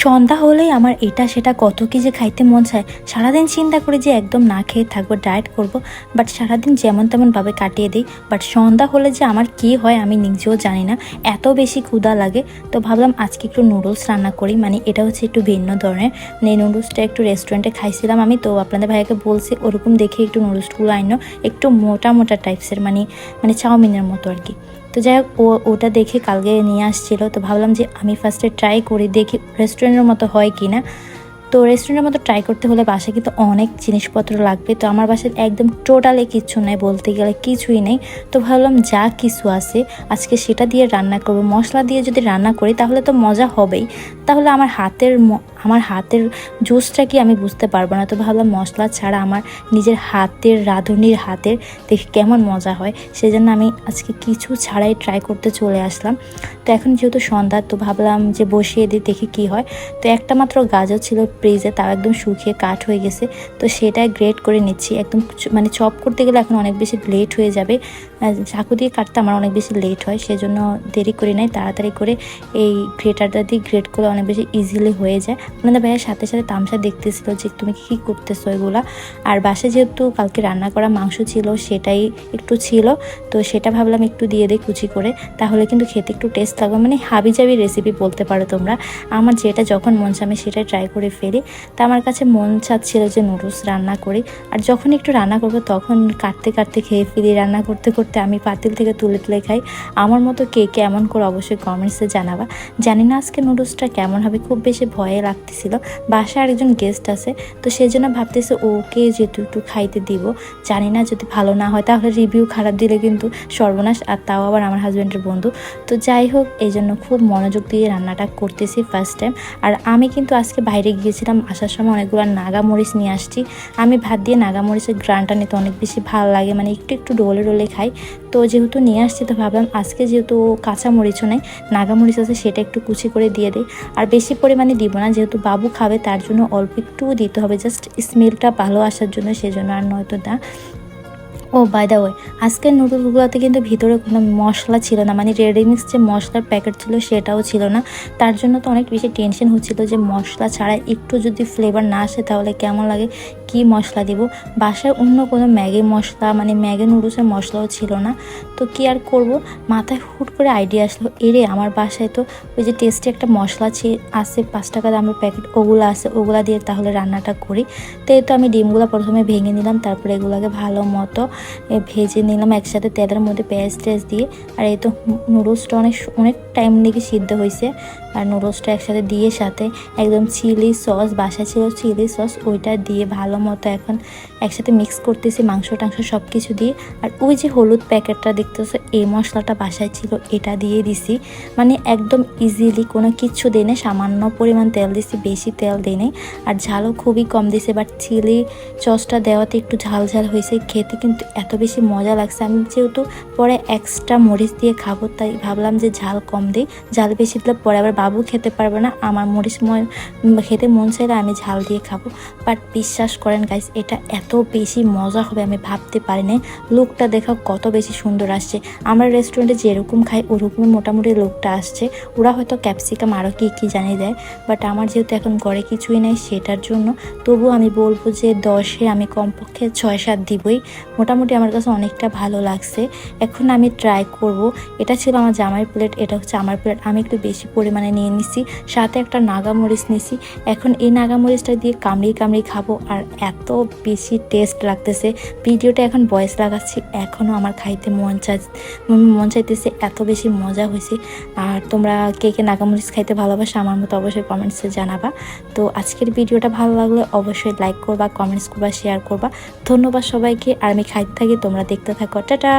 সন্ধ্যা হলেই আমার এটা সেটা কত কি যে খাইতে মন চায়। সারাদিন চিন্তা করি যে একদম না খেয়ে থাকব ডায়েট করব বাট সারাদিন যেমন তেমনভাবে কাটিয়ে দিই। বাট সন্ধ্যা হলে যে আমার কি হয় আমি নিজেও জানি না, এত বেশি ক্ষুধা লাগে। তো ভাবলাম আজকে একটু নুডলস রান্না করি মানে এটা হচ্ছে একটু ভিন্ন ধরনের। এই নুডলসটা একটু রেস্টুরেন্টে খাইছিলাম আমি, তো আপনাদের ভাইয়াকে বলছি ওরকম দেখে একটু নুডলসগুলো আইনো, একটু মোটা মোটা টাইপসের মানে মানে চাউমিনের মতো আর কি। তো যাই হোক, ও ওটা দেখে কালকে নিয়ে আসছিল। তো ভাবলাম যে আমি ফার্স্টে ট্রাই করি, দেখি রেস্টুরেন্টের মতো হয় কি না তো রেস্টুরেন্টের মতো ট্রাই করতে হলে বাসায় কিন্তু অনেক জিনিসপত্র লাগবে। তো আমার বাসায় একদম টোটালি কিচ্ছু নাই, বলতে গেলে কিছুই নেই। তো ভাবলাম যা কিছু আছে, আজকে সেটা দিয়ে রান্না করব। মশলা দিয়ে যদি রান্না করি, তাহলে তো মজা হবেই। তাহলে আমার হাতের আমার হাতের জুসটা কি আমি বুঝতে পারব না? তো ভাবলাম মশলা ছাড়া আমার নিজের হাতের রাঁধুনির হাতের দেখি কেমন মজা হয়? সেই জন্য আমি আজকে কিছু ছাড়াই ট্রাই করতে চলে আসলাম। তো এখন যেহেতু সন্ধ্যা, তো ভাবলাম যে বসিয়ে দিই, দেখি কি হয়। তো একটা মাত্র গাজর ছিল ফ্রিজে তাও একদম শুকিয়ে কাঠ হয়ে গেছে। তো সেটাই গ্রেট করে নিচ্ছি। একদম মানে চপ করতে গেলে এখন অনেক বেশি লেট হয়ে যাবে। চাকু দিয়ে কাটতে আমার অনেক বেশি লেট হয়, সেজন্য দেরি করে নাই। তাড়াতাড়ি করে এই গ্রেটারটা দিয়ে গ্রেট করে অনেক বেশি ইজিলি হয়ে যায়। আপনাদের ভাইয়ের সাথে সাথে তামসা দেখতেছিল যে তুমি কী করতেছো এগুলা। আর বাসে যেহেতু কালকে রান্না করা মাংস ছিল, সেটাই একটু ছিল, তো সেটা ভাবলাম একটু দিয়ে দিই কুচি করে। তাহলে কিন্তু খেতে একটু টেস্ট লাগবে। মানে হাবি জাবি রেসিপি বলতে পারো তোমরা। আমার যেটা যখন মন চায় আমি সেটাই ট্রাই করে ফেলি। তা আমার কাছে মন চাচ্ছিল যে নুডলস রান্না করি। আর যখন একটু রান্না করব তখন কাটতে কাটতে, খেয়ে ফেলি রান্না করতে করতে আমি পাতিল থেকে তুলে তুলে খাই। আমার মতো কে কেমন করে অবশ্যই কমেন্টসে জানাবা। জানি না আজকে নুডলসটা কেমন হবে, খুব বেশি ভয়ে লাগতেছিল বাসায় আরেকজন গেস্ট আছে, তো সেই জন্য ভাবতেছে, ওকে যেহেতু একটু খাইতে দিব, জানি না যদি ভালো না হয়, তাহলে রিভিউ খারাপ দিলে কিন্তু সর্বনাশ, আর তাও আবার আমার হাজব্যান্ডের বন্ধু। তো যাই হোক, এই জন্য খুব মনোযোগ দিয়ে রান্নাটা করতেছি ফার্স্ট টাইম আর আমি কিন্তু আজকে বাইরে গিয়েছিলাম, আসার সময় অনেকগুলো নাগামরিচ নিয়ে আসছি। আমি ভাত দিয়ে নাগামরিচের গ্রানটা নিতে অনেক বেশি ভালো লাগে মানে একটু একটু ডোলে ডোলে খাই। তো যেহেতু নিয়ে আসছি, তো ভাবলাম আজকে যেহেতু কাঁচা মরিচও নেই, নাগামরিচ আছে সেটা একটু কুচি করে দিয়ে দিই। আর বেশি পরিমাণে দিব না, যেহেতু বাবু খাবে তার জন্য অল্প একটুও দিতে হবে। জাস্ট স্মেলটা ভালো আসার জন্য সেজন্য আর নয়তো না। ও বাই দা ওয়ে আজকের নুডলসগুলোতে কিন্তু ভিতরে কোনো মশলা ছিল না। মানে রেডিমিক্স যে মশলার প্যাকেট ছিল সেটাও ছিল না। তার জন্য তো অনেক বেশি টেনশন হচ্ছিল যে মশলা ছাড়া একটু যদি ফ্লেভার না আসে তাহলে কেমন লাগে? কি মশলা দিব? বাসায় অন্য কোনো ম্যাগি মশলা মানে ম্যাগি নুডলসের মশলাও ছিল না। তো কি আর করব? মাথায় হুট করে আইডিয়া আসলো, এরে, আমার বাসায় তো ওই যে টেস্টি একটা মশলা আছে, পাঁচ টাকা দামের প্যাকেট ওগুলো আছে, ওগুলা দিয়ে তাহলে রান্নাটা করি। তো এই তো আমি ডিমগুলো প্রথমে ভেঙে নিলাম, তারপরে এগুলোকে ভালো মতো ভেজে নিলাম একসাথে তেলের মধ্যে পেঁয়াজ টেয়াজ দিয়ে। আর এই তো নুডলসটা অনেক অনেক টাইম লেগে সিদ্ধ হয়েছে আর নুডলসটা একসাথে দিয়ে সাথে একদম চিলি সস বাসা ছিল চিলি সস ওইটা দিয়ে ভালো মতো এখন একসাথে মিক্স করতেছি মাংস টাংস সব কিছু দিয়ে। আর ওই যে হলুদ প্যাকেটটা দেখতেছো, এই মশলাটা বাসায় ছিল, এটা দিয়ে দিছি। মানে একদম ইজিলি কোনো কিছু দিই না সামান্য পরিমাণ তেল দিছি, বেশি তেল দিই নাই। আর ঝালও খুবই কম দিছে বাট চিলি সসটা দেওয়াতে একটু ঝাল ঝাল হয়েছে, খেতে কিন্তু এত বেশি মজা লাগছে। আমি যেহেতু পরে এক্সট্রা মরিচ দিয়ে খাব, তাই ভাবলাম যে ঝাল কম দিই, ঝাল বেশি দিলে পরে আবার বাবু খেতে পারবে না, আমার মরিচ খেতে মন চাইলে আমি ঝাল দিয়ে খাব। বাট বিশ্বাস করেন গাইস এটা এত বেশি মজা হবে আমি ভাবতে পারিনি। লুকটা দেখা কত বেশি সুন্দর আসছে। আমরা রেস্টুরেন্টে যেরকম খাই, ওরকমই মোটামুটি লুকটা আসছে। ওরা হয়তো ক্যাপসিকাম আরও কী কী জানিয়ে দেয়। বাট আমার যেহেতু এখন ঘরে কিছুই নেই সেটার জন্য তবু আমি বলব যে দশে আমি কমপক্ষে ছয় সাত দিবই। মোটামুটি আমার কাছে অনেকটা ভালো লাগছে। এখন আমি ট্রাই করব। এটা ছিল আমার জামাই প্লেট এটা হচ্ছে আমার প্লেট আমি একটু বেশি পরিমাণে নিয়ে নিছি, সাথে একটা নাগামরিচ নিছি। এখন এই নাগামরিচটা দিয়ে কামড়িয়ে কামড়িয়ে খাব আর এত বেশি টেস্ট লাগতেছে। ভিডিওটা এখন ভয়েস লাগাচ্ছি এখনও আমার খাইতে মন চাই, মন চাইতেছে এত বেশি মজা হয়েছে। আর তোমরা কে কে নাগামরিচ খাইতে ভালোবাসো আমার মতো অবশ্যই কমেন্টসে জানাবা। তো আজকের ভিডিওটা ভালো লাগলে অবশ্যই লাইক করবা কমেন্টস করবা শেয়ার করবা। ধন্যবাদ সবাইকে, আর আমি খাইতে থাকি, তোমরা দেখতে থাকো। টাটা!